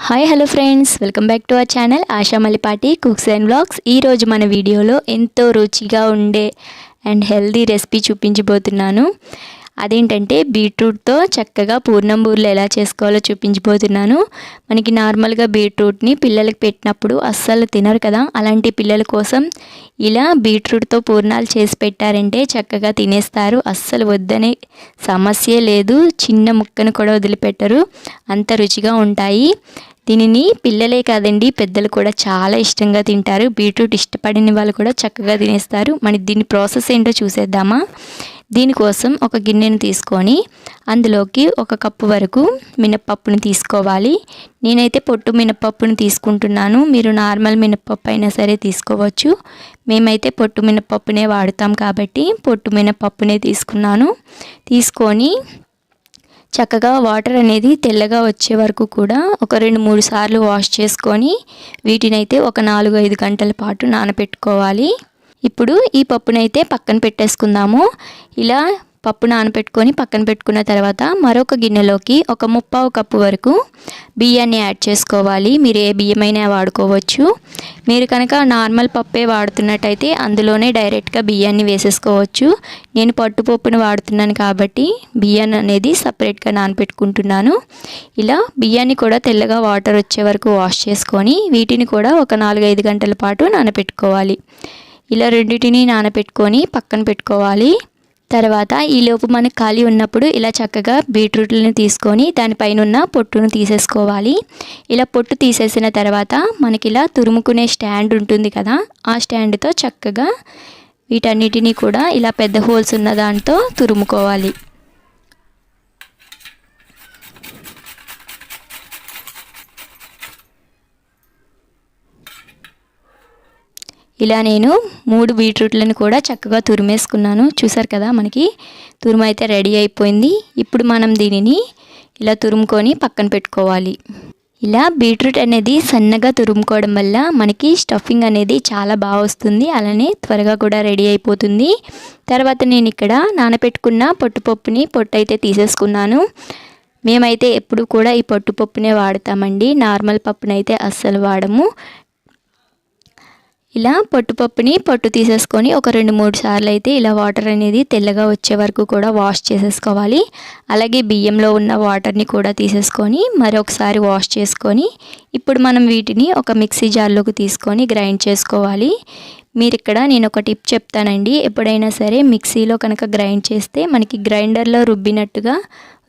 Hi hello friends welcome back to our channel Asha Mallipati cooks and blogs ఈరోజు మన వీడియోలో ఎంతో రుచిగా ఉండే అండ్ హెల్దీ రెసిపీ చూపించబోతున్నాను. అదేంటంటే బీట్రూట్తో చక్కగా పూర్ణం బూర్లు ఎలా చేసుకోవాలో చూపించబోతున్నాను. మనకి నార్మల్గా బీట్రూట్ని పిల్లలకి పెట్టినప్పుడు అస్సలు తినరు కదా. అలాంటి పిల్లల కోసం ఇలా బీట్రూట్తో పూర్ణాలు చేసి పెట్టారంటే చక్కగా తినేస్తారు. అస్సలు వద్దనే సమస్య లేదు. చిన్న ముక్కను కూడా వదిలిపెట్టరు. అంత రుచిగా ఉంటాయి. దీనిని పిల్లలే కాదండి పెద్దలు కూడా చాలా ఇష్టంగా తింటారు. బీట్రూట్ ఇష్టపడిన వాళ్ళు కూడా చక్కగా తినేస్తారు. మరి దీని ప్రాసెస్ ఏంటో చూసేద్దామా? దీనికోసం ఒక గిన్నెను తీసుకొని అందులోకి ఒక కప్పు వరకు మినప్పప్పుని తీసుకోవాలి. నేనైతే పొట్టు మినప్పప్పుని తీసుకుంటున్నాను. మీరు నార్మల్ మినప్పప్పు అయినా సరే తీసుకోవచ్చు. మేమైతే పొట్టు మినప్పప్పునే వాడుతాం కాబట్టి పొట్టు మినప్పప్పునే తీసుకున్నాను. తీసుకొని చక్కగా వాటర్ అనేది తెల్లగా వచ్చే వరకు కూడా ఒక రెండు మూడు సార్లు వాష్ చేసుకొని వీటినైతే ఒక నాలుగు ఐదు గంటల పాటు నానబెట్టుకోవాలి ఇప్పుడు ఈ పప్పునైతే పక్కన పెట్టేసుకుందాము. ఇలా పప్పు నానబెట్టుకొని పక్కన పెట్టుకున్న తర్వాత మరొక గిన్నెలోకి ఒక ముప్పావు కప్పు వరకు బియ్యాన్ని యాడ్ చేసుకోవాలి. మీరు ఏ బియ్యమైనా వాడుకోవచ్చు. మీరు కనుక నార్మల్ పప్పే వాడుతున్నట్టయితే అందులోనే డైరెక్ట్గా బియ్యాన్ని వేసేసుకోవచ్చు. నేను పట్టుపప్పును వాడుతున్నాను కాబట్టి బియ్యాన్ని అనేది సపరేట్గా నానబెట్టుకుంటున్నాను. ఇలా బియ్యాన్ని కూడా తెల్లగా వాటర్ వచ్చే వరకు వాష్ చేసుకొని వీటిని కూడా ఒక నాలుగైదు గంటల పాటు నానపెట్టుకోవాలి ఇలా రెండింటిని నానబెట్టుకొని పక్కన పెట్టుకోవాలి. తర్వాత ఈలోపు మనకు ఖాళీ ఉన్నప్పుడు ఇలా చక్కగా బీట్రూట్లను తీసుకొని దానిపైన ఉన్న పొట్టును తీసేసుకోవాలి. ఇలా పొట్టు తీసేసిన తర్వాత మనకి ఇలా తురుముకునే స్టాండ్ ఉంటుంది కదా ఆ స్టాండ్తో చక్కగా వీటన్నిటినీ కూడా ఇలా పెద్ద హోల్స్ ఉన్న దాంతో తురుముకోవాలి. ఇలా నేను మూడు బీట్రూట్లను కూడా చక్కగా తురిమేసుకున్నాను. చూసారు కదా మనకి తురుము అయితే రెడీ అయిపోయింది. ఇప్పుడు మనం దీనిని ఇలా తురుముకొని పక్కన పెట్టుకోవాలి. ఇలా బీట్రూట్ అనేది సన్నగా తురుముకోవడం వల్ల మనకి స్టఫింగ్ అనేది చాలా బాగా వస్తుంది. అలానే త్వరగా కూడా రెడీ అయిపోతుంది. తర్వాత నేను ఇక్కడ నానబెట్టుకున్న పొట్టుపప్పుని పొట్టు అయితే తీసేసుకున్నాను. మేమైతే ఎప్పుడు కూడా ఈ పొట్టుపప్పునే వాడతామండి. నార్మల్ పప్పునైతే అస్సలు వాడము. ఇలా పట్టుపప్పుని పట్టు తీసేసుకొని ఒక రెండు మూడు సార్లు అయితే ఇలా వాటర్ అనేది తెల్లగా వచ్చే వరకు కూడా వాష్ చేసేసుకోవాలి. అలాగే బియ్యంలో ఉన్న వాటర్ని కూడా తీసేసుకొని మరొకసారి వాష్ చేసుకొని ఇప్పుడు మనం వీటిని ఒక మిక్సీ జార్లోకి తీసుకొని గ్రైండ్ చేసుకోవాలి. మీరు ఇక్కడ నేను ఒక టిప్ చెప్తానండి. ఎప్పుడైనా సరే మిక్సీలో కనుక గ్రైండ్ చేస్తే మనకి గ్రైండర్లో రుబ్బినట్టుగా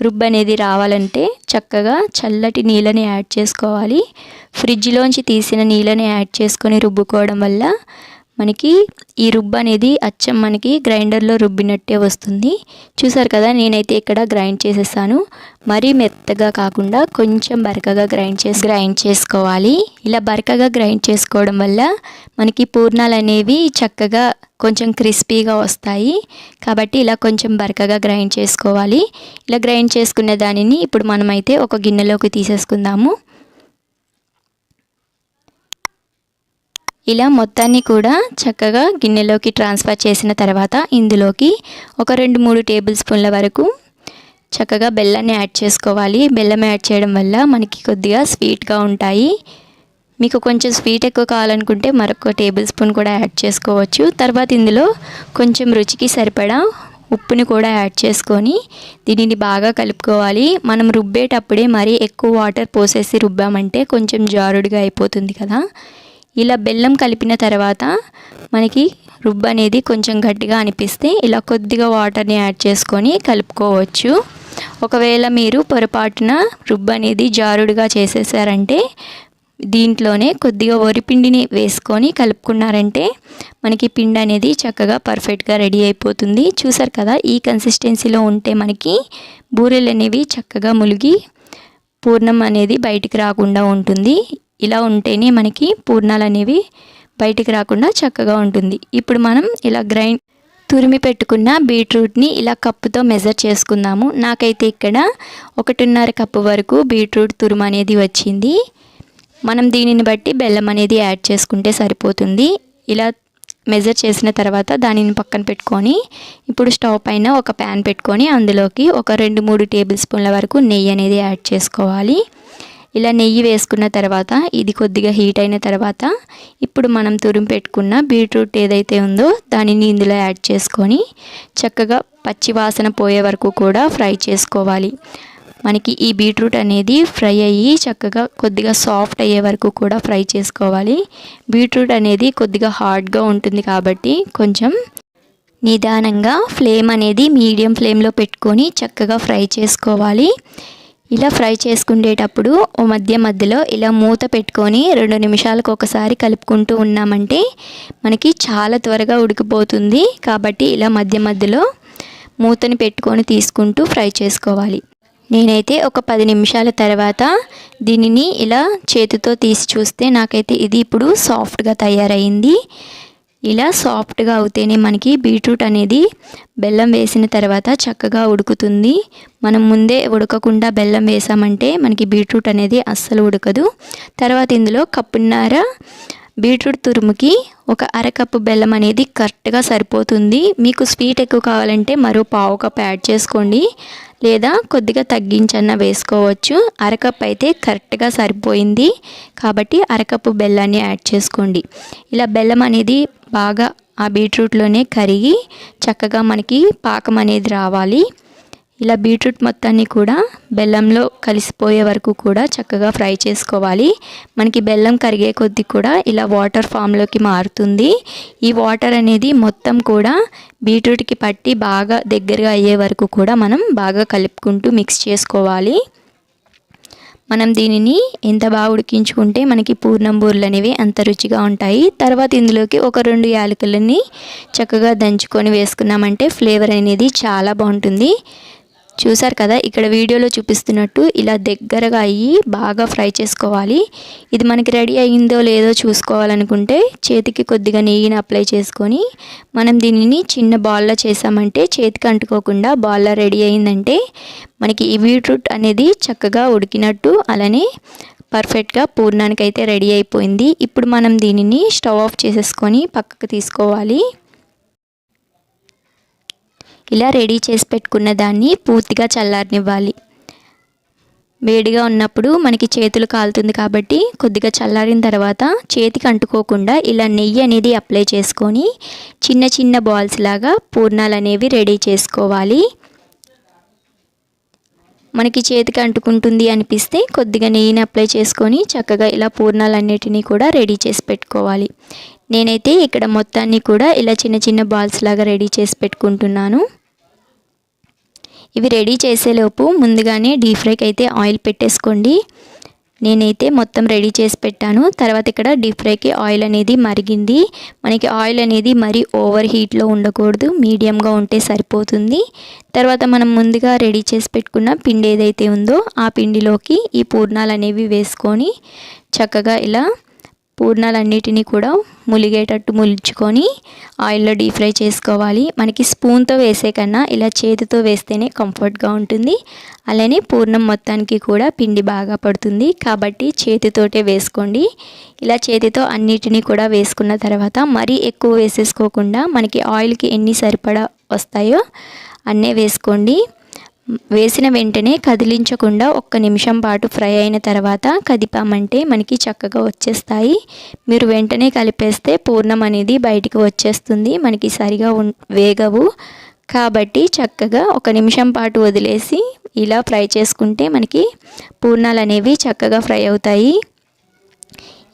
రుబ్బు అనేది రావాలంటే చక్కగా చల్లటి నీళ్ళని యాడ్ చేసుకోవాలి. ఫ్రిడ్జ్లోంచి తీసిన నీళ్ళని యాడ్ చేసుకొని రుబ్బుకోవడం వల్ల మనకి ఈ రుబ్బు అనేది అచ్చం మనకి గ్రైండర్లో రుబ్బినట్టే వస్తుంది. చూసారు కదా నేనైతే ఇక్కడ గ్రైండ్ చేసేసాను. మరీ మెత్తగా కాకుండా కొంచెం బరకగా గ్రైండ్ చేసి గ్రైండ్ చేసుకోవాలి. ఇలా బరకగా గ్రైండ్ చేసుకోవడం వల్ల మనకి పూర్ణాలు అనేవి చక్కగా కొంచెం క్రిస్పీగా వస్తాయి. కాబట్టి ఇలా కొంచెం బరకగా గ్రైండ్ చేసుకోవాలి. ఇలా గ్రైండ్ చేసుకునే దానిని ఇప్పుడు మనమైతే ఒక గిన్నెలోకి తీసేసుకుందాము. ఇలా మొత్తాన్ని కూడా చక్కగా గిన్నెలోకి ట్రాన్స్ఫర్ చేసిన తర్వాత ఇందులోకి ఒక రెండు మూడు టేబుల్ స్పూన్ల వరకు చక్కగా బెల్లాన్ని యాడ్ చేసుకోవాలి. బెల్లం యాడ్ చేయడం వల్ల మనకి కొద్దిగా స్వీట్గా ఉంటాయి. మీకు కొంచెం స్వీట్ ఎక్కువ కావాలనుకుంటే మరొక టేబుల్ స్పూన్ కూడా యాడ్ చేసుకోవచ్చు. తర్వాత ఇందులో కొంచెం రుచికి సరిపడా ఉప్పుని కూడా యాడ్ చేసుకొని దీనిని బాగా కలుపుకోవాలి. మనం రుబ్బేటప్పుడే మరీ ఎక్కువ వాటర్ పోసేసి రుబ్బామంటే కొంచెం జారుడుగా అయిపోతుంది కదా. ఇలా బెల్లం కలిపిన తర్వాత మనకి రుబ్బు అనేది కొంచెం గట్టిగా అనిపిస్తే ఇలా కొద్దిగా వాటర్ని యాడ్ చేసుకొని కలుపుకోవచ్చు. ఒకవేళ మీరు పొరపాటున రుబ్బు అనేది జారుడుగా చేసేసారంటే దీంట్లోనే కొద్దిగా వరిపిండిని వేసుకొని కలుపుకున్నారంటే మనకి పిండి అనేది చక్కగా పర్ఫెక్ట్గా రెడీ అయిపోతుంది. చూసారు కదా ఈ కన్సిస్టెన్సీలో ఉంటే మనకి బూరెలు అనేవి చక్కగా ములిగి పూర్ణం అనేది బయటికి రాకుండా ఉంటుంది. ఇలా ఉంటేనే మనకి పూర్ణాలు అనేవి బయటికి రాకుండా చక్కగా ఉంటుంది. ఇప్పుడు మనం ఇలా గ్రైండ్ తురిమి పెట్టుకున్న బీట్రూట్ని ఇలా కప్పుతో మెజర్ చేసుకుందాము. నాకైతే ఇక్కడ ఒకటిన్నర కప్పు వరకు బీట్రూట్ తురుము అనేది వచ్చింది. మనం దీనిని బట్టి బెల్లం అనేది యాడ్ చేసుకుంటే సరిపోతుంది. ఇలా మెజర్ చేసిన తర్వాత దానిని పక్కన పెట్టుకొని ఇప్పుడు స్టవ్ పైన ఒక ప్యాన్ పెట్టుకొని అందులోకి ఒక రెండు మూడు టేబుల్ స్పూన్ల వరకు నెయ్యి అనేది యాడ్ చేసుకోవాలి. ఇలా నెయ్యి వేసుకున్న తర్వాత ఇది కొద్దిగా హీట్ అయిన తర్వాత ఇప్పుడు మనం తురిమి పెట్టుకున్న బీట్రూట్ ఏదైతే ఉందో దానిని ఇందులో యాడ్ చేసుకొని చక్కగా పచ్చి వాసన పోయే వరకు కూడా ఫ్రై చేసుకోవాలి. మనకి ఈ బీట్రూట్ అనేది ఫ్రై అయ్యి చక్కగా కొద్దిగా సాఫ్ట్ అయ్యే వరకు కూడా ఫ్రై చేసుకోవాలి. బీట్రూట్ అనేది కొద్దిగా హార్డ్గా ఉంటుంది కాబట్టి కొంచెం నిదానంగా ఫ్లేమ్ అనేది మీడియం ఫ్లేమ్లో పెట్టుకొని చక్కగా ఫ్రై చేసుకోవాలి. ఇలా ఫ్రై చేసుకునేటప్పుడు ఓ మధ్య మధ్యలో ఇలా మూత పెట్టుకొని రెండు నిమిషాలకు ఒకసారి కలుపుకుంటూ ఉన్నామంటే మనకి చాలా త్వరగా ఉడికిపోతుంది కాబట్టి ఇలా మధ్య మధ్యలో మూతని పెట్టుకొని తీసుకుంటూ ఫ్రై చేసుకోవాలి. నేనైతే ఒక పది నిమిషాల తర్వాత దీనిని ఇలా చేతితో తీసి చూస్తే నాకైతే ఇది ఇప్పుడు సాఫ్ట్గా తయారైంది. ఇలా సాఫ్ట్గా అవుతేనే మనకి బీట్రూట్ అనేది బెల్లం వేసిన తర్వాత చక్కగా ఉడుకుతుంది. మనం ముందే ఉడకకుండా బెల్లం వేసామంటే మనకి బీట్రూట్ అనేది అస్సలు ఉడకదు. తర్వాత ఇందులో కప్పున్నర బీట్రూట్ తురుముకి ఒక అరకప్పు బెల్లం అనేది కరెక్ట్గా సరిపోతుంది. మీకు స్వీట్ ఎక్కువ కావాలంటే మరో పావు కప్ యాడ్ చేసుకోండి. లేదా కొద్దిగా తగ్గించన్న వేసుకోవచ్చు. అరకప్పు అయితే కరెక్ట్గా సరిపోయింది. కాబట్టి అరకప్పు బెల్లాన్ని యాడ్ చేసుకోండి. ఇలా బెల్లం అనేది బాగా ఆ బీట్రూట్లోనే కరిగి చక్కగా మనకి పాకం అనేది రావాలి. ఇలా బీట్రూట్ మొత్తాన్ని కూడా బెల్లంలో కలిసిపోయే వరకు కూడా చక్కగా ఫ్రై చేసుకోవాలి. మనకి బెల్లం కరిగే కొద్దీ కూడా ఇలా వాటర్ ఫామ్లోకి మారుతుంది. ఈ వాటర్ అనేది మొత్తం కూడా బీట్రూట్కి పట్టి బాగా దగ్గరగా అయ్యే వరకు కూడా మనం బాగా కలుపుకుంటూ మిక్స్ చేసుకోవాలి. మనం దీనిని ఎంత బాగా ఉడికించుకుంటే మనకి పూర్ణం బూరెలు అనేవి అంత రుచిగా ఉంటాయి. తర్వాత ఇందులోకి ఒక రెండు యాలకులని చక్కగా దంచుకొని వేసుకున్నామంటే ఫ్లేవర్ అనేది చాలా బాగుంటుంది. చూసారు కదా ఇక్కడ వీడియోలో చూపిస్తున్నట్టు ఇలా దగ్గరగా అయ్యి బాగా ఫ్రై చేసుకోవాలి. ఇది మనకి రెడీ అయ్యిందో లేదో చూసుకోవాలనుకుంటే చేతికి కొద్దిగా నెయ్యిని అప్లై చేసుకొని మనం దీనిని చిన్న బాల్లో చేసామంటే చేతికి అంటుకోకుండా బాల్లో రెడీ అయిందంటే మనకి ఈ బీట్రూట్ అనేది చక్కగా ఉడికినట్టు అలానే పర్ఫెక్ట్గా పూర్ణానికి అయితే రెడీ అయిపోయింది. ఇప్పుడు మనం దీనిని స్టవ్ ఆఫ్ చేసేసుకొని పక్కకు తీసుకోవాలి. ఇలా రెడీ చేసి పెట్టుకున్న దాన్ని పూర్తిగా చల్లారనివ్వాలి. వేడిగా ఉన్నప్పుడు మనకి చేతులు కాలుతుంది కాబట్టి కొద్దిగా చల్లారిన తర్వాత చేతికి అంటుకోకుండా ఇలా నెయ్యి అనేది అప్లై చేసుకొని చిన్న చిన్న బాల్స్ లాగా పూర్ణాలు అనేవి రెడీ చేసుకోవాలి. మనకి చేతికి అంటుకుంటుంది అనిపిస్తే కొద్దిగా నెయ్యిని అప్లై చేసుకొని చక్కగా ఇలా పూర్ణాలన్నిటినీ కూడా రెడీ చేసి పెట్టుకోవాలి. నేనైతే ఇక్కడ మొత్తాన్ని కూడా ఇలా చిన్న చిన్న బాల్స్ లాగా రెడీ చేసి పెట్టుకుంటున్నాను. ఇవి రెడీ చేసేలోపు ముందుగానే డీప్ ఫ్రైకి అయితే ఆయిల్ పెట్టేసుకోండి. నేనైతే మొత్తం రెడీ చేసి పెట్టాను. తర్వాత ఇక్కడ డీప్ ఫ్రైకి ఆయిల్ అనేది మరిగింది. మనకి ఆయిల్ అనేది మరీ ఓవర్ హీట్లో ఉండకూడదు. మీడియంగా ఉంటే సరిపోతుంది. తర్వాత మనం ముందుగా రెడీ చేసి పెట్టుకున్న పిండి ఏదైతే ఉందో ఆ పిండిలోకి ఈ పూర్ణాలు అనేవి వేసుకొని చక్కగా ఇలా పూర్ణాలన్నిటినీ కూడా ములిగేటట్టు ములుచుకొని ఆయిల్లో డీప్ ఫ్రై చేసుకోవాలి. మనకి స్పూన్తో వేసే కన్నా ఇలా చేతితో వేస్తేనే కంఫర్ట్గా ఉంటుంది. అలానే పూర్ణం మొత్తానికి కూడా పిండి బాగా పడుతుంది. కాబట్టి చేతితోటే వేసుకోండి. ఇలా చేతితో అన్నిటినీ కూడా వేసుకున్న తర్వాత మరీ ఎక్కువ వేసేసుకోకుండా మనకి ఆయిల్కి ఎన్ని సరిపడా వస్తాయో అన్నీ వేసుకోండి. వేసిన వెంటనే కదిలించకుండా ఒక్క నిమిషం పాటు ఫ్రై అయిన తర్వాత కదిపామంటే మనకి చక్కగా వచ్చేస్తాయి. మీరు వెంటనే కలిపేస్తే పూర్ణం అనేది బయటికి వచ్చేస్తుంది. మనకి సరిగా వేగవు. కాబట్టి చక్కగా ఒక నిమిషం పాటు వదిలేసి ఇలా ఫ్రై చేసుకుంటే మనకి పూర్ణాలు అనేవి చక్కగా ఫ్రై అవుతాయి.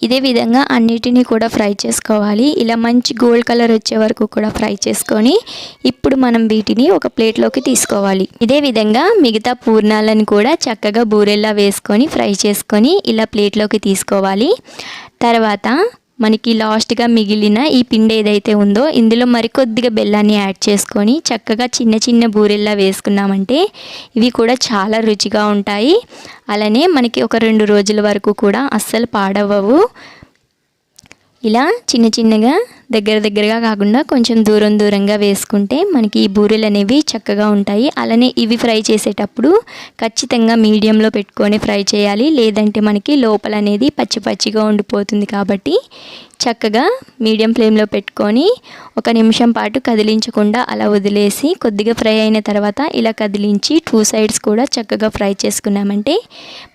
ఇదే విధంగా అన్నిటినీ కూడా ఫ్రై చేసుకోవాలి. ఇలా మంచి గోల్డ్ కలర్ వచ్చే వరకు కూడా ఫ్రై చేసుకొని ఇప్పుడు మనం వీటిని ఒక ప్లేట్లోకి తీసుకోవాలి. ఇదే విధంగా మిగతా పూర్ణాలను కూడా చక్కగా బూరెల్లా వేసుకొని ఫ్రై చేసుకొని ఇలా ప్లేట్లోకి తీసుకోవాలి. తర్వాత మనకి లాస్ట్గా మిగిలిన ఈ పిండి ఏదైతే ఉందో ఇందులో మరికొద్దిగా బెల్లాన్ని యాడ్ చేసుకొని చక్కగా చిన్న చిన్న బూరెల్లా వేసుకున్నామంటే ఇవి కూడా చాలా రుచిగా ఉంటాయి. అలానే మనకి ఒక రెండు రోజుల వరకు కూడా అస్సలు పాడవవు ఇలా చిన్న చిన్నగా దగ్గర దగ్గరగా కాకుండా కొంచెం దూరం దూరంగా వేసుకుంటే మనకి ఈ బూరెలు అనేవి చక్కగా ఉంటాయి. అలానే ఇవి ఫ్రై చేసేటప్పుడు ఖచ్చితంగా మీడియంలో పెట్టుకొని ఫ్రై చేయాలి. లేదంటే మనకి లోపల అనేది పచ్చి పచ్చిగా ఉండిపోతుంది కాబట్టి చక్కగా మీడియం ఫ్లేమ్లో పెట్టుకొని ఒక నిమిషం పాటు కదిలించకుండా అలా వదిలేసి కొద్దిగా ఫ్రై అయిన తర్వాత ఇలా కదిలించి టూ సైడ్స్ కూడా చక్కగా ఫ్రై చేసుకున్నామంటే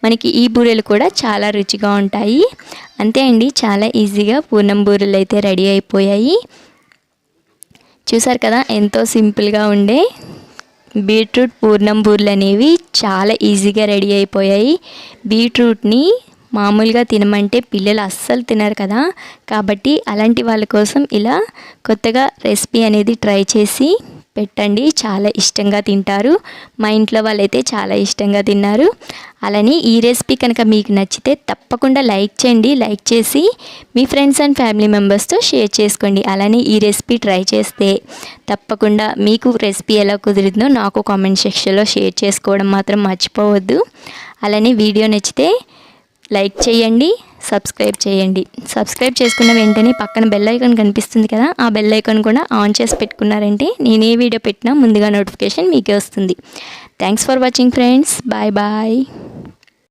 మనకి ఈ బూరెలు కూడా చాలా రుచిగా ఉంటాయి. అంతే అండి. చాలా ఈజీగా పూర్ణం బూరెలు అయితే రెడీ అయిపోయాయి. చూసారు కదా ఎంతో సింపుల్గా ఉండే బీట్రూట్ పూర్ణం బూరెలు అనేవి చాలా ఈజీగా రెడీ అయిపోయాయి. బీట్రూట్ని మామూలుగా తినమంటే పిల్లలు అస్సలు తినరు కదా కాబట్టి అలాంటి వాళ్ళ కోసం ఇలా కొత్తగా రెసిపీ అనేది ట్రై చేసి పెట్టండి. చాలా ఇష్టంగా తింటారు. మా ఇంట్లో వాళ్ళైతే చాలా ఇష్టంగా తిన్నారు. అలానే ఈ రెసిపీ కనుక మీకు నచ్చితే తప్పకుండా లైక్ చేయండి. లైక్ చేసి మీ ఫ్రెండ్స్ అండ్ ఫ్యామిలీ మెంబర్స్తో షేర్ చేసుకోండి. అలానే ఈ రెసిపీ ట్రై చేస్తే తప్పకుండా మీకు రెసిపీ ఎలా కుదిరిందో నాకు కామెంట్ సెక్షన్లో షేర్ చేసుకోవడం మాత్రం మర్చిపోవద్దు. అలానే వీడియో నచ్చితే లైక్ చేయండి. సబ్స్క్రైబ్ చేయండి. సబ్స్క్రైబ్ చేసుకున్న వెంటనే పక్కన బెల్ ఐకాన్ కనిపిస్తుంది కదా ఆ బెల్ ఐకాన్ కూడా ఆన్ చేసి పెట్టుకున్నారంటే నేను ఏ వీడియో పెట్టినా ముందుగా నోటిఫికేషన్ మీకే వస్తుంది. Thanks for watching friends bye bye